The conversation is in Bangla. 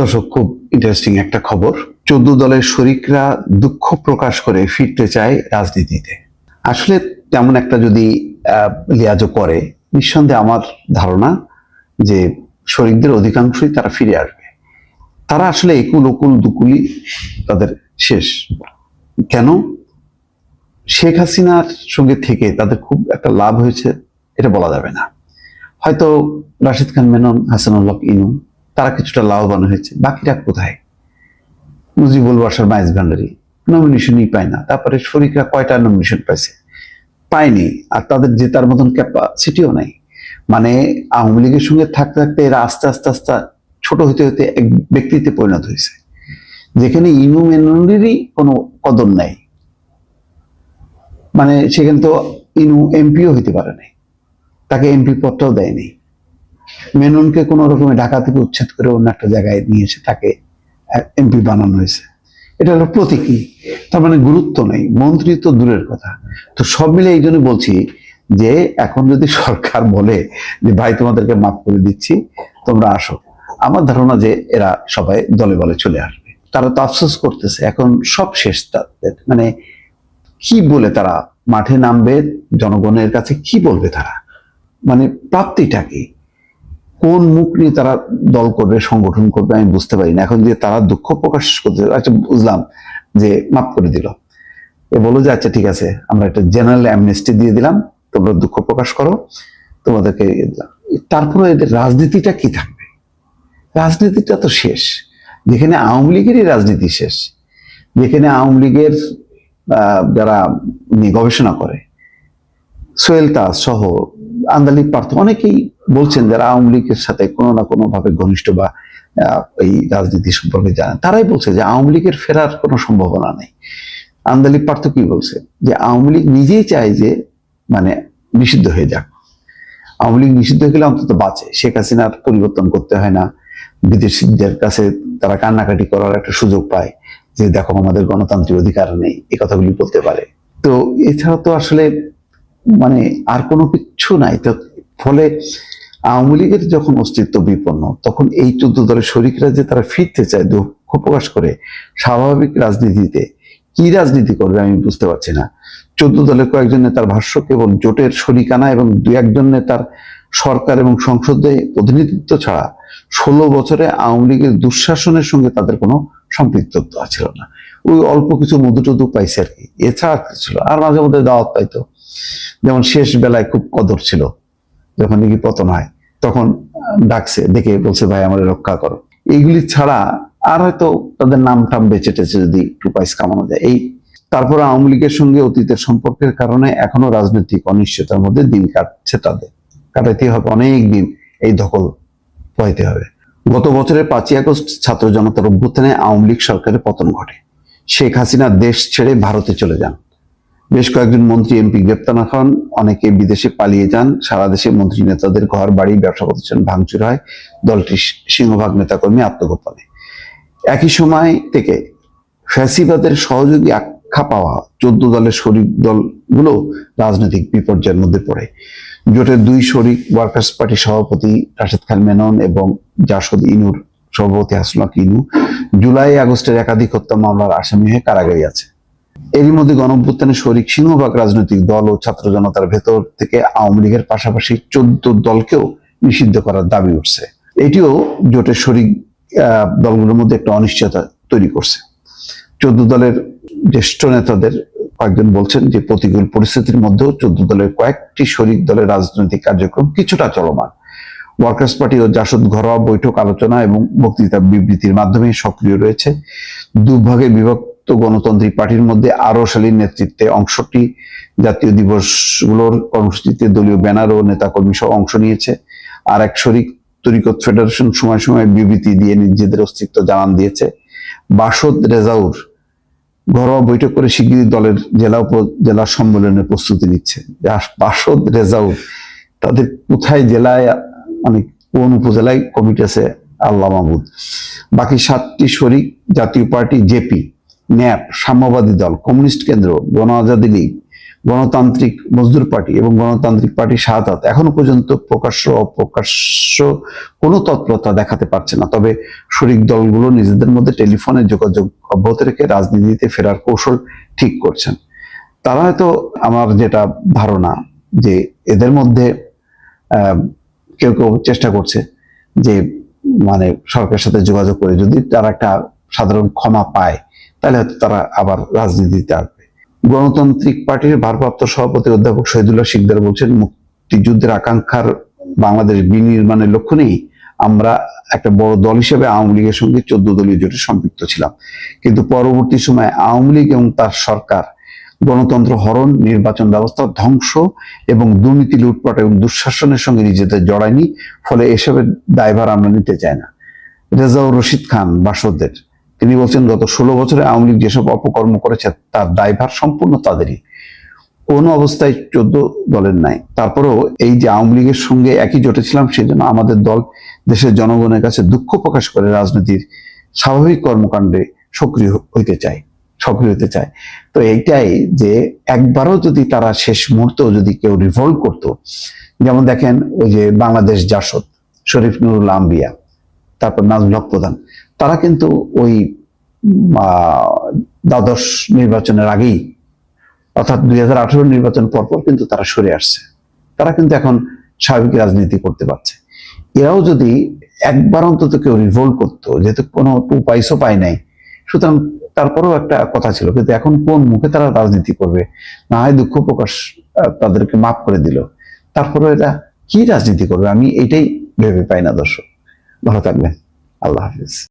দর্শক, খুব ইন্টারেস্টিং একটা খবর। চোদ্দ দলের শরিকরা দুঃখ প্রকাশ করে ফিরতে চায় রাজনীতিতে। আসলে তেমন একটা যদি লিয়াজও করে, নিঃসন্দেহে আমার ধারণা যে শরিকদের অধিকাংশই তারা ফিরে আসবে। তারা আসলে একুল ওকুল দুকুলি তাদের শেষ। কেন? শেখ হাসিনার সঙ্গে থেকে তাদের খুব একটা লাভ হয়েছে, এটা বলা যাবে না। হয়তো রাশিদ খান, মেনন হাসানুল্লাহ ইনু তারা কিছুটা লাভবান হয়েছে। বাকিরা কোথায়? মুজিবুল বাসার মাইজ ভান্ডারি নমিনেশনই পায় না। তারপরে শরিকরা কয়টা নমিনেশন পাইছে? পায়নি। আর তাদের জেতার মতন ক্যাপাসিটিও নাই। মানে আওয়ামী লীগের সঙ্গে থাকতে থাকতে এরা আস্তে আস্তে আস্তে, ছোট হতে হতে এক ব্যক্তিতে পরিণত হয়েছে। যেখানে ইনু মেননেরই কোনো কদর নাই। মানে সেখানে তো ইনু এমপিও হইতে পারে নাই। তাকে এমপি পদটাও দেয়নি। মেননকে কোনো রকমে ঢাকা থেকে উচ্ছেদ করে অন্য একটা জায়গায় নিয়ে এসে তাকে এমপি বানানো হয়েছে। এটা হলো প্রতীকী তার মানে গুরুত্ব নেই, মন্ত্রী তো দূরের কথা। তো সব মিলে এই জন্য বলছি যে, এখন যদি সরকার বলে যে, ভাই, তোমাদেরকে মাফ করে দিচ্ছি, তোমরা আসো। আমার ধারণা যে, এরা সবাই দলে বলে চলে আসবে। তারা তো আফসোস করতেছে, এখন সব শেষ তাদের মানে কি বলে তারা? মাঠে নামবে, জনগণের কাছে কি বলবে তারা? মানে প্রাপ্তিটা কি? কোন মুখ নিয়ে তারা দল করবে, সংগঠন করবে, আমি বুঝতে পারি না। এখন যে তারা দুঃখ প্রকাশ করতে আচ্ছা বুঝলাম যে মাফ করে দিল। এ বলো যে আচ্ছা ঠিক আছে, আমরা একটা জেনারেল অ্যামনেস্টি দিয়ে দিলাম, তোমরা দুঃখ প্রকাশ করো, তোমাদেরকে তারপরে এদের রাজনীতিটা কি থাকবে? রাজনীতিটা তো শেষ। যেখানে আওয়ামী লীগেরই রাজনীতি শেষ। যেখানে আওয়ামী লীগের যারা গবেষণা করে, সোহেল তাজ সহ আন্দালি পার্থ অনেকেই বলছেন যারা আওয়ামী লীগের সাথে কোনো না কোনো ভাবে ঘনিষ্ঠ বা এই রাজনীতি সম্পর্কে জানেন। তারাই বলছে যে আওয়ামী লীগের ফেরার কোনো সম্ভাবনা নেই। আন্দালি পার্থ কি বলছে? যে আওয়ামী লীগ নিজেই চায় যে মানে নিষিদ্ধ হয়ে যাক। আওয়ামী লীগ নিষিদ্ধ হয়ে গেলে অন্তত বাঁচে। শেখ হাসিনার পরিবর্তন করতে হয় না। বিদেশিদের কাছে তারা কান্নাকাটি করার একটা সুযোগ পায় যে, দেখো, আমাদের গণতান্ত্রিক অধিকার নেই। এই কথাগুলি বলতে পারে। তো এছাড়া তো আসলে মানে আর কোনো কিচ্ছু নাই। তো ফলে আওয়ামী লীগের যখন অস্তিত্ব বিপন্ন, তখন এই চোদ্দ দলের শরিকরা যে তারা ফিরতে চায়, দুঃখ প্রকাশ করে স্বাভাবিক রাজনীতিতে, কি রাজনীতি করবে আমি বুঝতে পারছি না। চোদ্দ দলের কয়েকজন নেতার ভাষ্য কেবল জোটের শরিকানা এবং দু একজন নেতার সরকার এবং সংসদে প্রতিনিধিত্ব ছাড়া ষোলো বছরে আওয়ামী লীগের দুঃশাসনের সঙ্গে তাদের কোনো সম্পৃক্ততা ছিল না। ওই অল্প কিছু মধু টধু পাইছে আর কি। এছাড়া ছিল আর মাঝে মধ্যে দাওয়াত পাইতো। যেমন শেষ বেলায় খুব কদর ছিল। যখন নাকি পতন হয়, তখন ডাকছে, ডেকে বলছে, ভাই, আমার রক্ষা করো। এইগুলি ছাড়া আর হয়তো তাদের নাম টাম বেঁচে টেচে যদি একটু পয়সা কামানো যায়। এই তারপরে আওয়ামী লীগের সঙ্গে অতীতের সম্পর্কের কারণে এখনও রাজনৈতিক অনিশ্চয়তার মধ্যে দিন কাটছে তাদের। কাটাইতে হবে অনেক দিন। এই দখল পাইতে হবে। গত বছরের পাঁচই আগস্ট ছাত্র জনতার অভ্যুত্থানে আওয়ামী লীগ সরকারের পতন ঘটে। শেখ হাসিনা দেশ ছেড়ে ভারতে চলে যান। বেশ কয়েকজন মন্ত্রী, এমপি গ্রেপ্তার হন, অনেকে বিদেশে পালিয়ে যান। সারা দেশে মন্ত্রী নেতাদের ঘর, বাড়ি, ব্যবসা প্রতিষ্ঠান ভাঙচুর হয়। দলটির সিংহভাগ নেতাকর্মী আত্মগোপনে। একই সময় থেকে ফ্যাসিবাদের সহযোগী আখ্যা পাওয়া চোদ্দ দলের শরিক দলগুলো রাজনৈতিক বিপর্যয়ের মধ্যে পড়ে। জোটের দুই শরিক ওয়ার্কার্স পার্টি সভাপতি রাশেদ খান মেনন এবং জাসদ ইনুর সভাপতি হাসনাক ইনু জুলাই আগস্টের একাধিক হত্যা মামলার আসামি হয়ে কারাগারে আছে। এরই মধ্যে গণঅভ্যুত্থানে শরিক সিংহভাগ রাজনৈতিক দল ও ছাত্র জনতার ভেতর থেকে আওয়ামী লীগের পাশাপাশি চোদ্দ দলকেও নিষিদ্ধ করার দাবি উঠছে। এটিও জোটের শরিক দলগুলোর মধ্যে একটা অনিশ্চয়তা তৈরি করছে। চোদ্দ দলের জ্যেষ্ঠ নেতাদের কয়েকজন বলছেন যে, প্রতিকূল পরিস্থিতির মধ্যেও চোদ্দ দলের কয়েকটি শরিক দলের রাজনৈতিক কার্যক্রম কিছুটা চলমান। ওয়ার্কার্স পার্টি ও জাসদ ঘরোয়া বৈঠক আলোচনা এবং বক্তৃতা বিবৃতির মাধ্যমে সক্রিয় রয়েছে। দুভাগে বিভক্ত গণতান্ত্রিক পার্টির মধ্যে আরও শালীর নেতৃত্বে অংশটি জাতীয় দিবসগুলোর কর্মসূচিতে দলীয় ব্যানার ও নেতাকর্মী সহ অংশ নিয়েছে। আর এক শরিক তরিকত ফেডারেশন সময় সময় বিবৃতি দিয়ে নিজেদের অস্তিত্ব জানান দিয়েছে। বাসদ রেজাউর ঘরোয়া বৈঠক করে শিগগিরই দলের জেলা উপজেলা সম্মেলনের প্রস্তুতি নিচ্ছে। বাসদ রেজাউর, তাদের কোথায় জেলায় মানে কোন উপজেলায় কমিটি আছে? আল্লাহ মাহমুদ। বাকি সাতটি শরিক জাতীয় পার্টি, জেপি, ন্যাপ, সাম্যবাদী দল, কমিউনিস্ট কেন্দ্র গণ আজাদি লীগ, গণতান্ত্রিক মজদুর পার্টি এবং গণতান্ত্রিক পার্টি শাহাদাত এখনও পর্যন্ত প্রকাশ্য অপ্রকাশ্য কোনো তৎপরতা দেখাতে পারছে না। তবে শরিক দলগুলো নিজেদের মধ্যে টেলিফোনে যোগাযোগ অব্যাহত রেখে রাজনীতিতে ফেরার কৌশল ঠিক করছেন। তারা হয়তো আমার যেটা ধারণা যে এদের মধ্যে কেউ কেউ চেষ্টা করছে যে মানে সরকারের সাথে যোগাযোগ করে যদি তারা একটা সাধারণ ক্ষমা পায়, তাহলে হয়তো তারা আবার রাজনীতিতে আসবে। গণতান্ত্রিক পার্টির ভারপ্রাপ্ত সভাপতি অধ্যাপক শহীদুল্লাহ শিকদার বলছেন, মুক্তিযুদ্ধের আকাঙ্ক্ষার বাংলাদেশ বিনির্মাণের লক্ষ্য নেই আমরা একটা বড় দল হিসেবে আওয়ামী লীগের সঙ্গে চোদ্দ দলীয় জোটে সম্পৃক্ত ছিলাম। কিন্তু পরবর্তী সময়ে আওয়ামী লীগ এবং তার সরকার গণতন্ত্র হরণ, নির্বাচন ব্যবস্থা ধ্বংস এবং দুর্নীতি, লুটপাট এবং দুঃশাসনের সঙ্গে নিজেদের জড়ায়নি, ফলে এসবের দায়ভার আমরা নিতে চাই না। রেজাউর রশিদ খান বাসদের তিনি বলছেন, গত ষোলো বছরে আওয়ামী লীগ যেসব অপকর্ম করেছে, তার দায়ভার সম্পূর্ণ তাদেরই। কোন অবস্থায় চোদ্দ দলের নাই। তারপরেও এই যে আওয়ামী লীগের সঙ্গে একই জোটে ছিলাম, সেই জন্য আমাদের দল দেশের জনগণের কাছে দুঃখ প্রকাশ করে রাজনীতির স্বাভাবিক কর্মকাণ্ডে সক্রিয় হইতে চায়। সক্রিয় হতে চায়। তো এইটাই যে একবারও যদি তারা শেষ মুহূর্তেও যদি কেউ রিভল্ভ করতো, যেমন দেখেন ওই যে বাংলাদেশ জাসদ, শরীফ নুরুল আম্বিয়া, তারপর নাজমুল হক প্রধান, তারা কিন্তু ওই দ্বাদশ নির্বাচনের আগেই, অর্থাৎ দুই হাজার আঠারো নির্বাচন পরপর কিন্তু তারা সরে আসছে। তারা কিন্তু এখন স্বাভাবিক রাজনীতি করতে পারছে। এরাও যদি একবার অন্তত কেউ রিভোল্ট করতো, যেহেতু কোনো উপায়সও পায় নাই সুতরাং তারপরেও একটা কথা ছিল কিন্তু এখন কোন মুখে তারা রাজনীতি করবে? না হয় দুঃখ প্রকাশ তাদেরকে মাফ করে দিল। তারপরে এটা কি রাজনীতি করবে? আমি এটাই ভেবে পাই না দর্শক। ভালো থাকবেন। আল্লাহ হাফিজ।